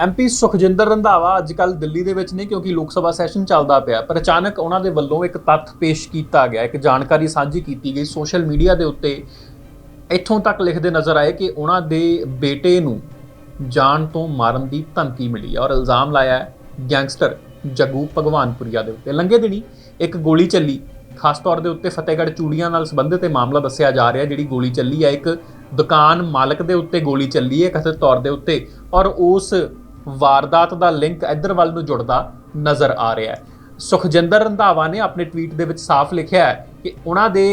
MP Sukhjinder Randhawa ਅੱਜ ਕੱਲ ਦਿੱਲੀ ਦੇ ਵਿੱਚ ਨੇ ਕਿਉਂਕਿ ਲੋਕ ਸਭਾ ਸੈਸ਼ਨ ਚੱਲਦਾ ਪਿਆ। ਪਰ ਅਚਾਨਕ ਉਹਨਾਂ ਦੇ ਵੱਲੋਂ ਇੱਕ ਤੱਥ ਪੇਸ਼ ਕੀਤਾ ਗਿਆ, ਇੱਕ ਜਾਣਕਾਰੀ ਸਾਂਝੀ ਕੀਤੀ ਗਈ। ਸੋਸ਼ਲ ਮੀਡੀਆ ਦੇ ਉੱਤੇ ਇੱਥੋਂ ਤੱਕ ਲਿਖਦੇ ਨਜ਼ਰ ਆਏ ਕਿ ਉਹਨਾਂ ਦੇ ਬੇਟੇ ਨੂੰ ਜਾਨ ਤੋਂ ਮਾਰਨ ਦੀ ਧਮਕੀ ਮਿਲੀ ਔਰ ਇਲਜ਼ਾਮ ਲਾਇਆ ਗੈਂਗਸਟਰ ਜੱਗੂ ਭਗਵਾਨਪੁਰੀਆ ਦੇ ਉੱਤੇ। ਲੰਘੇ ਦਿਨੀ ਇੱਕ ਗੋਲੀ ਚੱਲੀ, ਖਾਸ ਤੌਰ ਦੇ ਉੱਤੇ ਫਤਿਹਗੜ੍ਹ ਚੂੜੀਆਂ ਨਾਲ ਸੰਬੰਧਿਤ ਇਹ ਮਾਮਲਾ ਦੱਸਿਆ ਜਾ ਰਿਹਾ ਜਿਹੜੀ ਗੋਲੀ ਚੱਲੀ ਹੈ। ਇੱਕ ਦੁਕਾਨ ਮਾਲਕ ਦੇ ਉੱਤੇ ਗੋਲੀ ਚੱਲੀ ਹੈ ਕਥਿਤ ਤੌਰ ਦੇ ਉੱਤੇ ਔਰ ਉਸ ਵਾਰਦਾਤ ਦਾ ਲਿੰਕ ਇੱਧਰ ਵੱਲ ਨੂੰ ਜੁੜਦਾ ਨਜ਼ਰ ਆ ਰਿਹਾ ਹੈ। ਸੁਖਜਿੰਦਰ ਰੰਧਾਵਾ ਨੇ ਆਪਣੇ ਟਵੀਟ ਦੇ ਵਿੱਚ ਸਾਫ਼ ਲਿਖਿਆ ਹੈ ਕਿ ਉਹਨਾਂ ਦੇ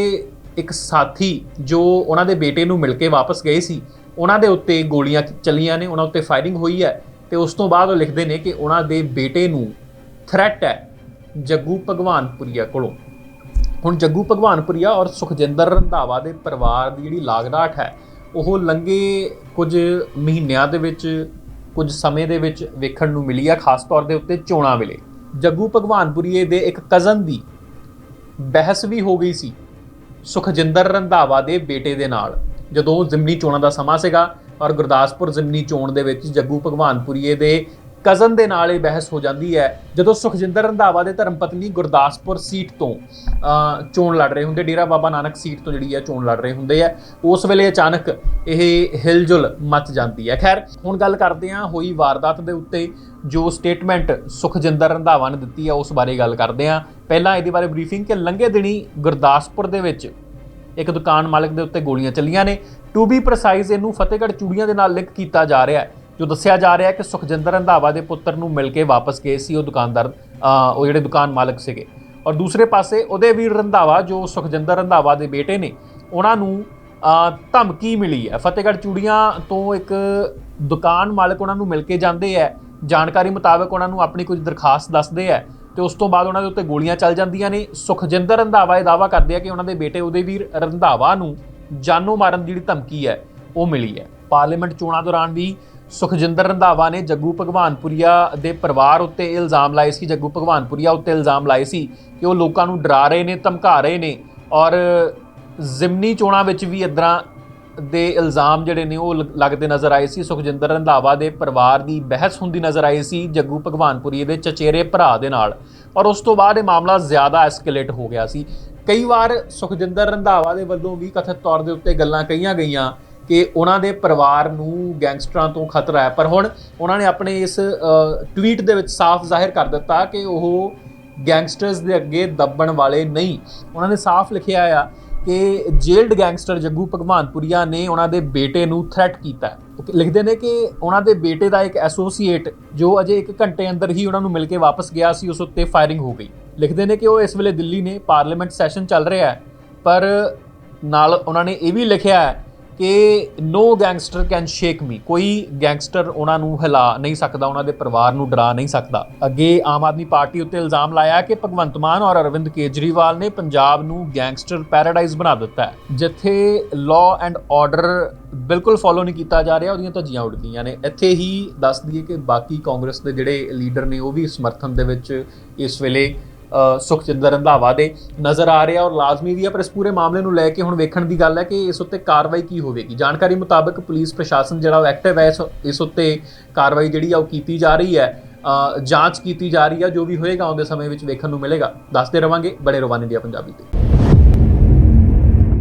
ਇੱਕ ਸਾਥੀ ਜੋ ਉਹਨਾਂ ਦੇ ਬੇਟੇ ਨੂੰ ਮਿਲ ਕੇ ਵਾਪਸ ਗਏ ਸੀ, ਉਹਨਾਂ ਦੇ ਉੱਤੇ ਗੋਲੀਆਂ ਚੱਲੀਆਂ ਨੇ, ਉਹਨਾਂ ਉੱਤੇ ਫਾਇਰਿੰਗ ਹੋਈ ਹੈ ਤੇ ਉਸ ਤੋਂ ਬਾਅਦ ਉਹ ਲਿਖਦੇ ਨੇ ਕਿ ਉਹਨਾਂ ਦੇ ਬੇਟੇ ਨੂੰ ਥ੍ਰੈਟ ਹੈ ਜੱਗੂ ਭਗਵਾਨਪੁਰੀਆ ਕੋਲੋਂ। ਹੁਣ ਜੱਗੂ ਭਗਵਾਨਪੁਰੀਆ ਔਰ ਸੁਖਜਿੰਦਰ ਰੰਧਾਵਾ ਦੇ ਪਰਿਵਾਰ ਦੀ ਜਿਹੜੀ ਲਾਗਡਾਟ ਹੈ, ਉਹ ਲੰਗੇ ਕੁਝ ਮਹੀਨਿਆਂ ਦੇ ਵਿੱਚ ਕੁਝ ਸਮੇਂ ਦੇ ਵਿੱਚ ਵੇਖਣ ਨੂੰ ਮਿਲੀ ਆ, ਖਾਸ ਤੌਰ ਦੇ ਉੱਤੇ ਚੋਣਾਂ ਵੇਲੇ। ਜੱਗੂ ਭਗਵਾਨਪੁਰੀਏ ਦੇ ਇੱਕ ਕਜ਼ਨ ਦੀ ਬਹਿਸ ਵੀ ਹੋ ਗਈ ਸੀ, ਸੁਖਜਿੰਦਰ ਰੰਧਾਵਾ ਦੇ ਬੇਟੇ ਦੇ ਨਾਲ, ਜਦੋਂ ਜ਼ਿਮਨੀ ਚੋਣਾਂ ਦਾ ਸਮਾਂ ਸੀਗਾ ਔਰ ਗੁਰਦਾਸਪੁਰ ਜ਼ਿਮਨੀ ਚੋਣ ਦੇ ਵਿੱਚ ਜੱਗੂ ਭਗਵਾਨਪੁਰੀਏ ਦੇ ਕਜ਼ਨ ਦੇ ਨਾਲ ਇਹ ਬਹਿਸ ਹੋ ਜਾਂਦੀ ਹੈ। ਜਦੋਂ ਸੁਖਜਿੰਦਰ ਰੰਧਾਵਾ ਦੇ ਧਰਮ ਪਤਨੀ ਗੁਰਦਾਸਪੁਰ ਸੀਟ ਤੋਂ ਚੋਣ ਲੜ ਰਹੇ ਹੁੰਦੇ, ਡੇਰਾ ਬਾਬਾ ਨਾਨਕ ਸੀਟ ਤੋਂ ਜਿਹੜੀ ਹੈ ਚੋਣ ਲੜ ਰਹੇ ਹੁੰਦੇ ਆ ਉਸ ਵੇਲੇ ਅਚਾਨਕ ਇਹ ਹਿਲਜੁਲ ਮਚ ਜਾਂਦੀ ਹੈ। ਖੈਰ, ਹੁਣ ਗੱਲ ਕਰਦੇ ਹਾਂ ਹੋਈ ਵਾਰਦਾਤ ਦੇ ਉੱਤੇ, ਜੋ ਸਟੇਟਮੈਂਟ ਸੁਖਜਿੰਦਰ ਰੰਧਾਵਾ ਨੇ ਦਿੱਤੀ ਹੈ, ਉਸ ਬਾਰੇ ਗੱਲ ਕਰਦੇ ਹਾਂ। ਪਹਿਲਾਂ ਇਹਦੇ ਬਾਰੇ ਬਰੀਫਿੰਗ ਕਿ ਲੰਘੇ ਦਿਨੀ ਗੁਰਦਾਸਪੁਰ ਦੇ ਵਿੱਚ ਇੱਕ ਦੁਕਾਨ ਮਾਲਕ ਦੇ ਉੱਤੇ ਗੋਲੀਆਂ ਚੱਲੀਆਂ ਨੇ। ਟੂ ਬੀ ਪ੍ਰਸਾਈਜ਼ ਇਹਨੂੰ ਫਤਿਹਗੜ੍ਹ ਚੂੜੀਆਂ ਦੇ ਨਾਲ ਲਿੰਕ ਕੀਤਾ ਜਾ ਰਿਹਾ ਹੈ। ਜੋ ਦੱਸਿਆ ਜਾ ਰਿਹਾ ਹੈ ਕਿ ਸੁਖਜਿੰਦਰ ਰੰਧਾਵਾ ਦੇ ਪੁੱਤਰ ਨੂੰ ਮਿਲ ਕੇ ਵਾਪਸ ਗਏ ਸੀ ਉਹ ਦੁਕਾਨਦਾਰ ਉਹ ਜਿਹੜੇ ਦੁਕਾਨ ਮਾਲਕ ਸੀਗੇ। ਔਰ ਦੂਸਰੇ ਪਾਸੇ ਉਹਦੇ ਵੀਰ ਰੰਧਾਵਾ ਜੋ ਸੁਖਜਿੰਦਰ ਰੰਧਾਵਾ ਦੇ ਬੇਟੇ ਨੇ, ਉਹਨਾਂ ਨੂੰ ਧਮਕੀ ਮਿਲੀ ਹੈ। ਫਤਿਹਗੜ੍ਹ ਚੂੜੀਆਂ ਤੋਂ ਇੱਕ ਦੁਕਾਨ ਮਾਲਕ ਉਹਨਾਂ ਨੂੰ ਮਿਲ ਕੇ ਜਾਂਦੇ ਹੈ। ਜਾਣਕਾਰੀ ਮੁਤਾਬਕ ਉਹਨਾਂ ਨੂੰ ਆਪਣੀ ਕੁਝ ਦਰਖਾਸਤ ਦੱਸਦੇ ਹੈ ਤੇ ਉਸ ਤੋਂ ਬਾਅਦ ਉਹਨਾਂ ਦੇ ਉੱਤੇ ਗੋਲੀਆਂ ਚੱਲ ਜਾਂਦੀਆਂ ਨੇ। ਸੁਖਜਿੰਦਰ ਰੰਧਾਵਾ ਇਹ ਦਾਵਾ ਕਰਦੇ ਆ ਕਿ ਉਹਨਾਂ ਦੇ ਬੇਟੇ ਉਹਦੇ ਵੀਰ ਰੰਧਾਵਾ ਨੂੰ ਜਾਨੋਂ ਮਾਰਨ ਦੀ ਜਿਹੜੀ ਧਮਕੀ ਹੈ, ਉਹ ਮਿਲੀ ਹੈ। ਪਾਰਲੀਮੈਂਟ ਚੋਣਾਂ ਦੌਰਾਨ ਵੀ ਸੁਖਜਿੰਦਰ ਰੰਧਾਵਾ ਨੇ ਜੱਗੂ ਭਗਵਾਨਪੁਰੀਆ ਦੇ ਪਰਿਵਾਰ ਉੱਤੇ ਇਹ ਇਲਜ਼ਾਮ ਲਾਏ ਸੀ, ਜੱਗੂ ਭਗਵਾਨਪੁਰੀਆ ਉੱਤੇ ਇਲਜ਼ਾਮ ਲਾਏ ਸੀ ਕਿ ਉਹ ਲੋਕਾਂ ਨੂੰ ਡਰਾ ਰਹੇ ਨੇ, ਧਮਕਾ ਰਹੇ ਨੇ ਔਰ ਜ਼ਿਮਨੀ ਚੋਣਾਂ ਵਿੱਚ ਵੀ ਇਦਾਂ ਦੇ ਇਲਜ਼ਾਮ ਜਿਹੜੇ ਨੇ ਉਹ ਲ- ਲੱਗਦੇ ਨਜ਼ਰ ਆਏ ਸੀ। ਸੁਖਜਿੰਦਰ ਰੰਧਾਵਾ ਦੇ ਪਰਿਵਾਰ ਦੀ ਬਹਿਸ ਹੁੰਦੀ ਨਜ਼ਰ ਆਈ ਸੀ ਜੱਗੂ ਭਗਵਾਨਪੁਰੀ ਦੇ ਚਚੇਰੇ ਭਰਾ ਦੇ ਨਾਲ ਔਰ ਉਸ ਤੋਂ ਬਾਅਦ ਇਹ ਮਾਮਲਾ ਜ਼ਿਆਦਾ ਐਸਕੇਲੇਟ ਹੋ ਗਿਆ ਸੀ। ਕਈ ਵਾਰ ਸੁਖਜਿੰਦਰ ਰੰਧਾਵਾ ਦੇ ਵੱਲੋਂ ਵੀ ਕਥਿਤ ਤੌਰ ਦੇ ਉੱਤੇ ਗੱਲਾਂ ਕਹੀਆਂ ਗਈਆਂ ਕਿ ਉਹਨਾਂ ਦੇ ਪਰਿਵਾਰ ਨੂੰ ਗੈਂਗਸਟਰਾਂ ਤੋਂ ਖਤਰਾ ਹੈ। ਪਰ ਹੁਣ ਉਹਨਾਂ ਨੇ ਆਪਣੇ ਇਸ ਟਵੀਟ ਦੇ ਵਿੱਚ ਸਾਫ਼ ਜ਼ਾਹਿਰ ਕਰ ਦਿੱਤਾ ਕਿ ਉਹ ਗੈਂਗਸਟਰਸ ਦੇ ਅੱਗੇ ਦੱਬਣ ਵਾਲੇ ਨਹੀਂ। ਉਹਨਾਂ ਨੇ ਸਾਫ਼ ਲਿਖਿਆ ਆ ਕਿ ਜੇਲਡ ਗੈਂਗਸਟਰ ਜੱਗੂ ਭਗਵਾਨਪੁਰੀਆ ਨੇ ਉਹਨਾਂ ਦੇ ਬੇਟੇ ਨੂੰ ਥ੍ਰੈਟ ਕੀਤਾ। ਲਿਖਦੇ ਨੇ ਕਿ ਉਹਨਾਂ ਦੇ ਬੇਟੇ ਦਾ ਇੱਕ ਐਸੋਸੀਏਟ ਜੋ ਅਜੇ 1 ਘੰਟੇ ਅੰਦਰ ਹੀ ਉਹਨਾਂ ਨੂੰ ਮਿਲ ਕੇ ਵਾਪਸ ਗਿਆ ਸੀ, ਉਸ ਉੱਤੇ ਫਾਇਰਿੰਗ ਹੋ ਗਈ। ਲਿਖਦੇ ਨੇ ਕਿ ਉਹ ਇਸ ਵੇਲੇ ਦਿੱਲੀ ਨੇ ਪਾਰਲੀਮੈਂਟ ਸੈਸ਼ਨ ਚੱਲ ਰਿਹਾ ਹੈ। ਪਰ ਨਾਲ ਉਹਨਾਂ ਨੇ ਇਹ ਵੀ ਲਿਖਿਆ ਹੈ ਕਿ no gangster can shake me ਕੋਈ ਗੈਂਗਸਟਰ ਉਹਨਾਂ ਨੂੰ ਹਿਲਾ ਨਹੀਂ ਸਕਦਾ, ਉਹਨਾਂ ਦੇ ਪਰਿਵਾਰ ਨੂੰ ਡਰਾ ਨਹੀਂ ਸਕਦਾ। ਅੱਗੇ ਆਮ ਆਦਮੀ ਪਾਰਟੀ ਉੱਤੇ ਇਲਜ਼ਾਮ ਲਾਇਆ ਕਿ ਭਗਵੰਤ ਮਾਨ ਔਰ ਅਰਵਿੰਦ ਕੇਜਰੀਵਾਲ ਨੇ ਪੰਜਾਬ ਨੂੰ ਗੈਂਗਸਟਰ ਪੈਰਾਡਾਈਜ਼ ਬਣਾ ਦਿੱਤਾ ਹੈ, ਜਿੱਥੇ ਲਾਅ ਐਂਡ ਆਰਡਰ ਬਿਲਕੁਲ ਫੋਲੋ ਨਹੀਂ ਕੀਤਾ ਜਾ ਰਿਹਾ, ਉਹਦੀਆਂ ਧੱਜੀਆਂ ਉੱਡ ਗਈਆਂ ਨੇ। ਇੱਥੇ ਹੀ ਦੱਸ ਦਈਏ ਕਿ ਬਾਕੀ ਕਾਂਗਰਸ ਦੇ ਜਿਹੜੇ ਲੀਡਰ ਨੇ, ਉਹ ਵੀ ਸਮਰਥਨ ਦੇ ਵਿੱਚ ਇਸ ਵੇਲੇ ਅ, ਸੁਖਜਿੰਦਰ ਰੰਧਾਵਾ ਦੇ ਨਜ਼ਰ ਆ ਰਿਹਾ ਔਰ ਲਾਜ਼ਮੀ ਵੀ ਹੈ ਪਰ ਇਸ ਪੂਰੇ ਮਾਮਲੇ ਨੂੰ ਲੈ ਕੇ ਹੁਣ ਵੇਖਣ ਦੀ ਗੱਲ ਹੈ ਕਿ ਇਸ ਉੱਤੇ ਕਾਰਵਾਈ ਕੀ ਹੋਵੇਗੀ। ਜਾਣਕਾਰੀ ਮੁਤਾਬਕ ਪੁਲਿਸ ਪ੍ਰਸ਼ਾਸਨ ਜਿਹੜਾ ਉਹ ਐਕਟਿਵ ਹੈ ਇਸ- ਉੱਤੇ ਕਾਰਵਾਈ ਜਿਹੜੀ ਆ ਉਹ ਕੀਤੀ ਜਾ ਰਹੀ ਹੈ। ਜਾਂਚ ਕੀਤੀ ਜਾ ਰਹੀ ਹੈ ਜੋ ਵੀ ਹੋਏਗਾ ਆਉਂਦੇ ਸਮੇਂ ਵਿੱਚ ਵੇਖਣ ਨੂੰ ਮਿਲੇਗਾ। ਦੱਸਦੇ ਰਵਾਂਗੇ ਬੜੇ ਰਵਾਨੀ ਇੰਡੀਆ ਪੰਜਾਬੀ ਤੇ।